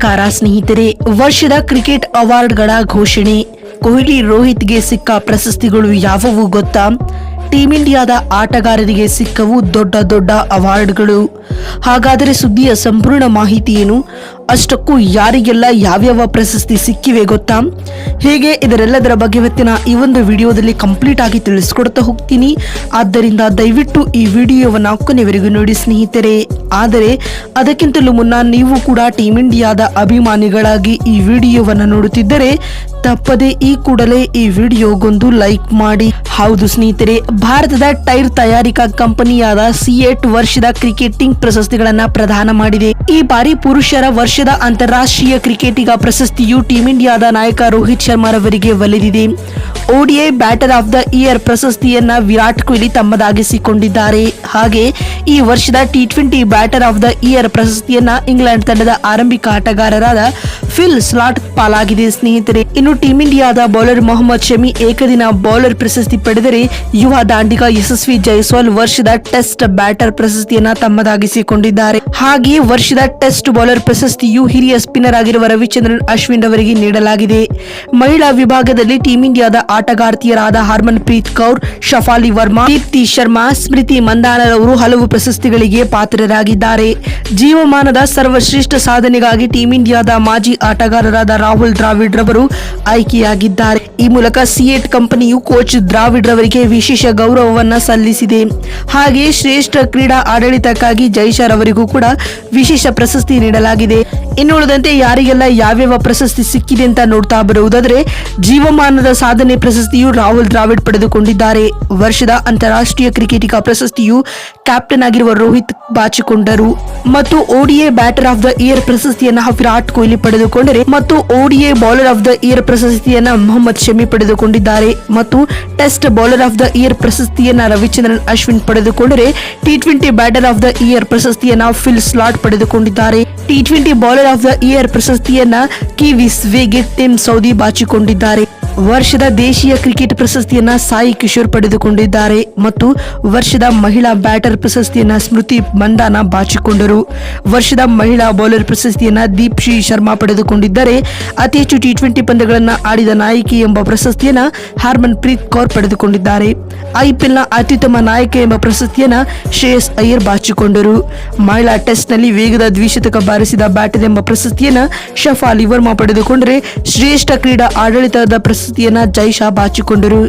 ನಮಸ್ಕಾರ, ಸ್ನೇಹಿತರೆ. ವರ್ಷದ ಕ್ರಿಕೆಟ್ ಅವಾರ್ಡ್ಗಳ ಘೋಷಣೆ. ಕೊಹ್ಲಿ ರೋಹಿತ್ಗೆ ಸಿಕ್ಕ ಪ್ರಶಸ್ತಿಗಳು ಯಾವುವು ಗೊತ್ತಾ? ಟೀಂ ಇಂಡಿಯಾದ ಆಟಗಾರರಿಗೆ ಸಿಕ್ಕವು ದೊಡ್ಡ ದೊಡ್ಡ ಅವಾರ್ಡ್ಗಳು. ಹಾಗಾದರೆ ಸುದ್ದಿಯ ಸಂಪೂರ್ಣ ಮಾಹಿತಿ ಏನು? ಅಷ್ಟಕ್ಕೂ ಯಾರಿಗೆಲ್ಲ ಯಾವ್ಯಾವ ಪ್ರಶಸ್ತಿ ಸಿಕ್ಕಿವೆ ಗೊತ್ತಾ? ಹೇಗೆ ಇದರೆಲ್ಲದರ ಬಗ್ಗೆ ಇವತ್ತಿನ ಈ ಒಂದು ವಿಡಿಯೋದಲ್ಲಿ ಕಂಪ್ಲೀಟ್ ಆಗಿ ತಿಳಿಸ್ಕೊಡ್ತಾ ಹೋಗ್ತೀನಿ. ಆದ್ದರಿಂದ ದಯವಿಟ್ಟು ಈ ವಿಡಿಯೋವನ್ನು ಕೊನೆವರೆಗೂ ನೋಡಿ ಸ್ನೇಹಿತರೆ. ಆದರೆ, ಅದಕ್ಕಿಂತಲೂ ಮುನ್ನ ನೀವು ಕೂಡ ಟೀಮ್ ಇಂಡಿಯಾದ ಅಭಿಮಾನಿಗಳಾಗಿ ಈ ವಿಡಿಯೋವನ್ನು ನೋಡುತ್ತಿದ್ದರೆ, ತಪ್ಪದೆ ಈ ಕೂಡಲೇ ಈ ವಿಡಿಯೋಗೊಂದು ಲೈಕ್ ಮಾಡಿ. ಹೌದು ಸ್ನೇಹಿತರೆ, ಭಾರತದ ಟೈರ್ ತಯಾರಿಕಾ ಕಂಪನಿಯಾದ ಸಿಎಟ್ ವರ್ಷದ ಕ್ರಿಕೆಟಿಂಗ್ ಪ್ರಶಸ್ತಿಗಳನ್ನ ಪ್ರದಾನ ಮಾಡಿದೆ. ಈ ಬಾರಿ ಪುರುಷರ ವರ್ಷದ ಅಂತಾರಾಷ್ಟ್ರೀಯ ಕ್ರಿಕೆಟಿಗ ಪ್ರಶಸ್ತಿಯು ಟೀಂ ಇಂಡಿಯಾದ ನಾಯಕ ರೋಹಿತ್ ಶರ್ಮಾರವರಿಗೆ ಒಲಿದಿದೆ. ODI batter of the year ಪ್ರಶಸ್ತಿಯನ್ನ ವಿರಾಟ್ ಕೊಹ್ಲಿ ತಮ್ಮದಾಗಿಸಿಕೊಂಡಿದ್ದಾರೆ. ಹಾಗೆ ಈ ವರ್ಷದ T twenty batter of the year ಪ್ರಶಸ್ತಿಯನ್ನ ಇಂಗ್ಲೆಂಡ್ ತಂಡದ ಆರಂಭಿಕ ಆಟಗಾರರಾದ ಫಿಲ್ ಸ್ಲಾಟ್ ಪಾಲಾಗಿದೆ ಸ್ನೇಹಿತರೆ, ಇನ್ನು ಟೀಂ ಇಂಡಿಯಾದ ಬೌಲರ್ ಮೊಹಮ್ಮದ್ ಶಮಿ ಏಕದಿನ ಬೌಲರ್ ಪ್ರಶಸ್ತಿ ಪಡೆದರೆ ಯುವ ದಾಂಡಿಗ ಯಶಸ್ವಿ ಜೈಸ್ವಾಲ್ ವರ್ಷದ ಟೆಸ್ಟ್ ಬ್ಯಾಟರ್ ಪ್ರಶಸ್ತಿಯನ್ನ ತಮ್ಮದಾಗಿಸಿಕೊಂಡಿದ್ದಾರೆ. ಹಾಗೆ ವರ್ಷದ ಟೆಸ್ಟ್ ಬೌಲರ್ ಪ್ರಶಸ್ತಿಯು ಹಿರಿಯ ಸ್ಪಿನ್ನರ್ ಆಗಿರುವ ರವಿಚಂದ್ರನ್ ಅಶ್ವಿನ್ ಅವರಿಗೆ ನೀಡಲಾಗಿದೆ. ಮಹಿಳಾ ವಿಭಾಗದಲ್ಲಿ ಟೀಂ ಇಂಡಿಯಾದ ಆಟಗಾರ್ತಿಯರಾದ ಹರ್ಮನ್ ಪ್ರೀತ್ ಕೌರ್, ಶಫಾಲಿ ವರ್ಮಾ, ದೀಪ್ತಿ ಶರ್ಮಾ, ಸ್ಮೃತಿ ಮಂದಾನರವರು ಹಲವು ಪ್ರಶಸ್ತಿಗಳಿಗೆ ಪಾತ್ರರಾಗಿದ್ದಾರೆ. ಜೀವಮಾನದ ಸರ್ವಶ್ರೇಷ್ಠ ಸಾಧನೆಗಾಗಿ ಟೀಂ ಇಂಡಿಯಾದ ಮಾಜಿ ಆಟಗಾರರಾದ ರಾಹುಲ್ ದ್ರಾವಿಡ್ ರವರು ಆಯ್ಕೆಯಾಗಿದ್ದಾರೆ. ಈ ಮೂಲಕ ಸಿಎಟ್ ಕಂಪನಿಯು ಕೋಚ್ ದ್ರಾವಿಡ್ ರವರಿಗೆ ವಿಶೇಷ ಗೌರವವನ್ನು ಸಲ್ಲಿಸಿದೆ. ಹಾಗೆ ಶ್ರೇಷ್ಠ ಕ್ರೀಡಾ ಆಡಳಿತಕ್ಕಾಗಿ ಜೈಶರ್ ಅವರಿಗೂ ಕೂಡ ವಿಶೇಷ ಪ್ರಶಸ್ತಿ ನೀಡಲಾಗಿದೆ. ಇನ್ನುಳಿದಂತೆ ಯಾರಿಗೆಲ್ಲ ಯಾವ್ಯಾವ ಪ್ರಶಸ್ತಿ ಸಿಕ್ಕಿದೆ ಅಂತ ನೋಡ್ತಾ ಬರುವುದಾದ್ರೆ ಜೀವಮಾನದ ಸಾಧನೆ ಪ್ರಶಸ್ತಿಯು ರಾಹುಲ್ ದ್ರಾವಿಡ್ ಪಡೆದುಕೊಂಡಿದ್ದಾರೆ. ವರ್ಷದ ಅಂತಾರಾಷ್ಟ್ರೀಯ ಕ್ರಿಕೆಟಿಗ ಪ್ರಶಸ್ತಿಯು ಕ್ಯಾಪ್ಟನ್ ಆಗಿರುವ ರೋಹಿತ್ ಬಾಚಿಕೊಂಡರು. ಮತ್ತು ODI batter of the year ಪ್ರಶಸ್ತಿಯನ್ನ ವಿರಾಟ್ ಕೊಹ್ಲಿ ಪಡೆದುಕೊಂಡರೆ ಮತ್ತು ODI bowler of the year ಪ್ರಶಸ್ತಿಯನ್ನ ಮೊಹಮ್ಮದ್ ಶಮಿ ಪಡೆದುಕೊಂಡಿದ್ದಾರೆ. ಮತ್ತು test bowler of the year ಪ್ರಶಸ್ತಿಯನ್ನ ರವಿಚಂದ್ರನ್, ಅಶ್ವಿನ್ ಪಡೆದುಕೊಂಡರೆ T twenty batter of the year ಪ್ರಶಸ್ತಿಯನ್ನ ಫಿಲ್ ಸ್ಲಾಟ್ ಪಡೆದುಕೊಂಡಿದ್ದಾರೆ. T twenty bowler of the year ಪ್ರಶಸ್ತಿಯನ್ನ ಕಿವಿಸ್ ವೇಗೆ ಟಿಮ್ ಸೌದಿ ಬಾಚಿಕೊಂಡಿದ್ದಾರೆ. ವರ್ಷದ ದೇಶೀಯ ಕ್ರಿಕೆಟ್ ಪ್ರಶಸ್ತಿಯನ್ನ ಸಾಯಿ ಕಿಶೋರ್ ಪಡೆದುಕೊಂಡಿದ್ದಾರೆ ಮತ್ತು ವರ್ಷದ ಮಹಿಳಾ ಬ್ಯಾಟರ್ ಪ್ರಶಸ್ತಿಯನ್ನ ಸ್ಮೃತಿ ಮಂದಾನ ಬಾಚಿಕೊಂಡರು. ವರ್ಷದ ಮಹಿಳಾ ಬೌಲರ್ ಪ್ರಶಸ್ತಿಯನ್ನ ದೀಪ್ಶಿ ಶರ್ಮಾ ಪಡೆದುಕೊಂಡಿದ್ದರೆ, ಅತಿ ಹೆಚ್ಚು ಟಿ ಟ್ವೆಂಟಿ ಪಂದ್ಯಗಳನ್ನು ಆಡಿದ ನಾಯಕಿ ಎಂಬ ಪ್ರಶಸ್ತಿಯನ್ನ ಹರ್ಮನ್ ಪ್ರೀತ್ ಕೌರ್ ಪಡೆದುಕೊಂಡಿದ್ದಾರೆ. ಐಪಿಎಲ್ನ ಅತ್ಯುತ್ತಮ ನಾಯಕ ಎಂಬ ಪ್ರಶಸ್ತಿಯನ್ನ ಶ್ರೇಯಸ್ ಅಯ್ಯರ್ ಬಾಚಿಕೊಂಡರು. ಮಹಿಳಾ ಟೆಸ್ಟ್ನಲ್ಲಿ ವೇಗದ ದ್ವಿಶತಕ ಬಾರಿಸಿದ ಬ್ಯಾಟರ್ ಎಂಬ ಪ್ರಶಸ್ತಿಯನ್ನ ಶಫಾಲಿ ವರ್ಮಾ ಪಡೆದುಕೊಂಡರೆ, ಶ್ರೇಷ್ಠ ಕ್ರೀಡಾ ಆಡಳಿತದ ಪ್ರಶಸ್ತಿಯನ್ನ ಜೈಶಾ ಬಾಚಿಕೊಂಡರು.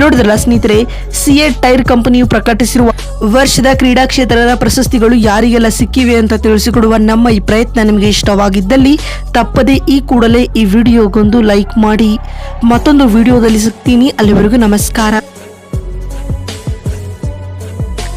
ನೋಡಿದ್ರಲ್ಲ ಸ್ನೇಹಿತರೆ, ಸಿಎ ಟೈರ್ ಕಂಪನಿಯು ಪ್ರಕಟಿಸಿರುವ ವರ್ಷದ ಕ್ರೀಡಾ ಕ್ಷೇತ್ರದ ಪ್ರಶಸ್ತಿಗಳು ಯಾರಿಗೆಲ್ಲ ಸಿಕ್ಕಿವೆ ಅಂತ ತಿಳಿಸಿಕೊಡುವ ನಮ್ಮ ಈ ಪ್ರಯತ್ನ ನಿಮಗೆ ಇಷ್ಟವಾಗಿದ್ದಲ್ಲಿ ತಪ್ಪದೆ ಈ ಕೂಡಲೇ ಈ ವಿಡಿಯೋಗೊಂದು ಲೈಕ್ ಮಾಡಿ. ಮತ್ತೊಂದು ವಿಡಿಯೋದಲ್ಲಿ ಸಿಗ್ತೀನಿ. ಅಲ್ಲಿವರೆಗೂ ನಮಸ್ಕಾರ.